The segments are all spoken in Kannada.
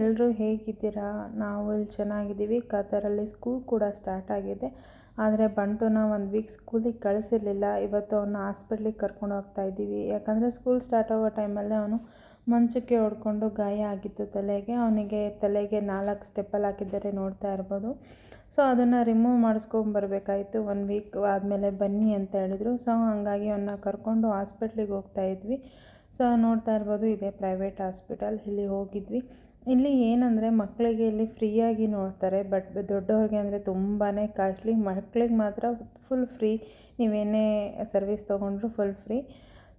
ಎಲ್ಲರೂ ಹೇಗಿದ್ದೀರಾ? ನಾವು ಇಲ್ಲಿ ಚೆನ್ನಾಗಿದ್ದೀವಿ. ಕತರಲ್ಲಿ ಸ್ಕೂಲ್ ಕೂಡ ಸ್ಟಾರ್ಟ್ ಆಗಿದೆ. ಆದರೆ ಬಂಟುನ ಒಂದು ವೀಕ್ ಸ್ಕೂಲಿಗೆ ಕಳಿಸಿರಲಿಲ್ಲ. ಇವತ್ತು ಅವನ್ನ ಹಾಸ್ಪಿಟ್ಲಿಗೆ ಕರ್ಕೊಂಡು ಹೋಗ್ತಾ ಇದ್ದೀವಿ. ಯಾಕಂದರೆ ಸ್ಕೂಲ್ ಸ್ಟಾರ್ಟ್ ಆಗೋ ಟೈಮಲ್ಲೇ ಅವನು ಮಂಚಕ್ಕೆ ಹೊಡ್ಕೊಂಡು ಗಾಯ ಆಗಿತ್ತು ತಲೆಗೆ. ಅವನಿಗೆ ತಲೆಗೆ ನಾಲ್ಕು ಸ್ಟೆಪ್ಪಲ್ಲಿ ಹಾಕಿದ್ದಾರೆ ನೋಡ್ತಾ ಇರ್ಬೋದು. ಸೊ ಅದನ್ನು ರಿಮೂವ್ ಮಾಡಿಸ್ಕೊಂಬರ್ಬೇಕಾಯಿತು ಒನ್ ವೀಕ್ ಆದಮೇಲೆ ಬನ್ನಿ ಅಂತ ಹೇಳಿದರು. ಸೊ ಹಂಗಾಗಿ ಅವನ್ನ ಕರ್ಕೊಂಡು ಹಾಸ್ಪಿಟ್ಲಿಗೆ ಹೋಗ್ತಾ ಇದ್ವಿ. ಸೊ ನೋಡ್ತಾ ಇರ್ಬೋದು, ಇದೆ ಪ್ರೈವೇಟ್ ಹಾಸ್ಪಿಟಲ್ ಇಲ್ಲಿ ಹೋಗಿದ್ವಿ. ಇಲ್ಲಿ ಏನಂದರೆ ಮಕ್ಕಳಿಗೆ ಇಲ್ಲಿ ಫ್ರೀಯಾಗಿ ನೋಡ್ತಾರೆ, ಬಟ್ ದೊಡ್ಡವ್ರಿಗೆ ಅಂದರೆ ತುಂಬಾ ಕಾಸ್ಟ್ಲಿ. ಮಕ್ಳಿಗೆ ಮಾತ್ರ ಫುಲ್ ಫ್ರೀ ನೀವೇನೇ ಸರ್ವಿಸ್ ತೊಗೊಂಡ್ರು ಫುಲ್ ಫ್ರೀ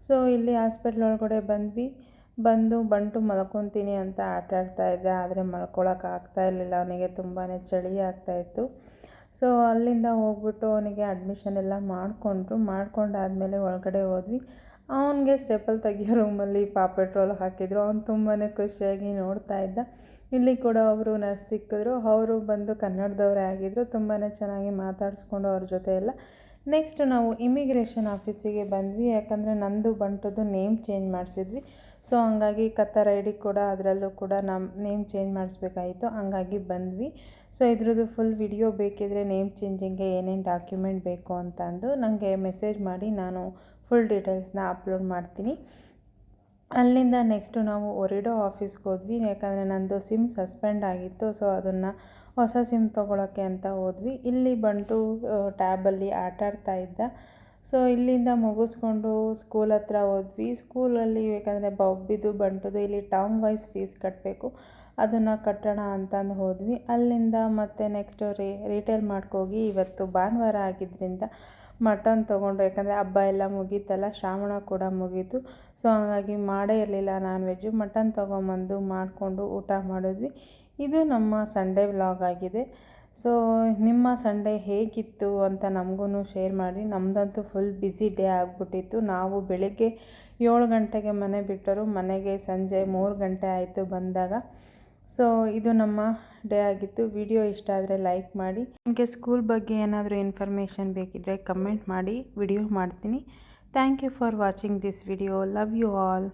ಸೊ ಇಲ್ಲಿ ಹಾಸ್ಪಿಟ್ಲ್ ಒಳಗಡೆ ಬಂದ್ವಿ. ಬಂದು ಬಂಟು ಮಲ್ಕೊತೀನಿ ಅಂತ ಆಟ ಆಡ್ತಾ ಇದ್ದೆ, ಆದರೆ ಮಲ್ಕೊಳಕ್ಕೆ ಆಗ್ತಾ ಇರಲಿಲ್ಲ. ಅವನಿಗೆ ತುಂಬಾ ಚಳಿ ಆಗ್ತಾಯಿತ್ತು ಸೊ ಅಲ್ಲಿಂದ ಹೋಗ್ಬಿಟ್ಟು ಅವನಿಗೆ ಅಡ್ಮಿಷನ್ ಎಲ್ಲ ಮಾಡಿಕೊಂಡ್ರು. ಮಾಡ್ಕೊಂಡಾದಮೇಲೆ ಒಳಗಡೆ ಹೋದ್ವಿ. ಅವನಿಗೆ ಸ್ಟೆಪಲ್ ತೆಗಿಯೋ ರೂಮಲ್ಲಿ ಪಾ ಪೆಟ್ರೋಲ್ ಹಾಕಿದ್ರು. ಅವ್ನು ತುಂಬಾ ಖುಷಿಯಾಗಿ ನೋಡ್ತಾ ಇದ್ದ. ಇಲ್ಲಿ ಕೂಡ ಅವರು ನರ್ಸ್ ಸಿಕ್ಕಿದ್ರು. ಅವರು ಬಂದು ಕನ್ನಡದವರೇ ಆಗಿದ್ದರು ತುಂಬಾ ಚೆನ್ನಾಗಿ ಮಾತಾಡಿಸ್ಕೊಂಡು ಅವ್ರ ಜೊತೆ ಎಲ್ಲ. ನೆಕ್ಸ್ಟ್ ನಾವು ಇಮಿಗ್ರೇಷನ್ ಆಫೀಸಿಗೆ ಬಂದ್ವಿ. ಯಾಕಂದರೆ ನಂದು ಬಂಟದ್ದು ನೇಮ್ ಚೇಂಜ್ ಮಾಡಿಸಿದ್ವಿ. ಸೊ ಹಂಗಾಗಿ ಕತ್ತರ್ ಐ ಡಿ ಕೂಡ ಅದರಲ್ಲೂ ಕೂಡ ನಮ್ಮ ನೇಮ್ ಚೇಂಜ್ ಮಾಡಿಸ್ಬೇಕಾಯಿತು. ಹಂಗಾಗಿ ಬಂದ್ವಿ. ಸೊ ಇದ್ರದ್ದು ಫುಲ್ ವಿಡಿಯೋ ಬೇಕಿದ್ರೆ ನೇಮ್ ಚೇಂಜಿಂಗ್ಗೆ ಏನೇನು ಡಾಕ್ಯುಮೆಂಟ್ ಬೇಕು ಅಂತಂದು ನನಗೆ ಮೆಸೇಜ್ ಮಾಡಿ ನಾನು ಫುಲ್ ಡೀಟೇಲ್ಸ್ನ ಅಪ್ಲೋಡ್ ಮಾಡ್ತೀನಿ. ಅಲ್ಲಿಂದ ನೆಕ್ಸ್ಟು ನಾವು ಒರಿಡೋ ಆಫೀಸ್ಗೆ ಹೋದ್ವಿ. ಯಾಕಂದರೆ ನನ್ನದು ಸಿಮ್ ಸಸ್ಪೆಂಡ್ ಆಗಿತ್ತು. ಸೊ ಅದನ್ನು ಹೊಸ ಸಿಮ್ ತೊಗೊಳಕ್ಕೆ ಅಂತ ಹೋದ್ವಿ. ಇಲ್ಲಿ ಬಂಟು ಟ್ಯಾಬಲ್ಲಿ ಆಟಾಡ್ತಾ ಇದ್ದ. ಸೊ ಇಲ್ಲಿಂದ ಮುಗಿಸ್ಕೊಂಡು ಸ್ಕೂಲ್ ಹತ್ರ ಹೋದ್ವಿ. ಸ್ಕೂಲಲ್ಲಿ ಬೇಕಂದರೆ ಬೊಬ್ಬಿದು, ಬಂಟದು ಇಲ್ಲಿ ಟರ್ಮ್ ವೈಸ್ ಫೀಸ್ ಕಟ್ಟಬೇಕು ಅದನ್ನು ಕಟ್ಟೋಣ ಅಂತಂದು ಹೋದ್ವಿ. ಅಲ್ಲಿಂದ ಮತ್ತೆ ನೆಕ್ಸ್ಟ್ ರೀ ರಿಟೇಲ್ ಮಾಡ್ಕೋಗಿ ಇವತ್ತು ಭಾನುವಾರ ಆಗಿದ್ದರಿಂದ ಮಟನ್ ತೊಗೊಂಡು ಯಾಕಂದರೆ ಹಬ್ಬ ಎಲ್ಲ ಮುಗೀತಲ್ಲ, ಶ್ರಾವಣ ಕೂಡ ಮುಗೀತು. ಸೊ ಹಾಗಾಗಿ ಮಾಡೇ ಇರಲಿಲ್ಲ ನಾನ್ ವೆಜ್ಜು ಮಟನ್ ತೊಗೊಂಬಂದು ಮಾಡಿಕೊಂಡು ಊಟ ಮಾಡಿದ್ವಿ. ಇದು ನಮ್ಮ ಸಂಡೇ ವ್ಲಾಗ್ ಆಗಿದೆ. ಸೊ ನಿಮ್ಮ ಸಂಡೇ ಹೇಗಿತ್ತು ಅಂತ ನಮಗೂ ಶೇರ್ ಮಾಡಿ. ನಮ್ಮದಂತೂ ಫುಲ್ ಬ್ಯುಸಿ ಡೇ ಆಗಿಬಿಟ್ಟಿತ್ತು. ನಾವು ಬೆಳಗ್ಗೆ ಏಳು ಗಂಟೆಗೆ ಮನೆ ಬಿಟ್ಟರು. ಮನೆಗೆ ಸಂಜೆ ಮೂರು ಗಂಟೆ ಆಯಿತು ಬಂದಾಗ. ಸೊ ಇದು ನಮ್ಮ ಡೇ ಆಗಿತ್ತು. ವಿಡಿಯೋ ಇಷ್ಟ ಆದರೆ ಲೈಕ್ ಮಾಡಿ. ನಿಮಗೆ ಸ್ಕೂಲ್ ಬಗ್ಗೆ ಏನಾದರೂ ಇನ್ಫಾರ್ಮೇಷನ್ ಬೇಕಿದ್ದರೆ ಕಮೆಂಟ್ ಮಾಡಿ. ವಿಡಿಯೋ ಮಾಡ್ತೀನಿ. Thank you for watching this video love you all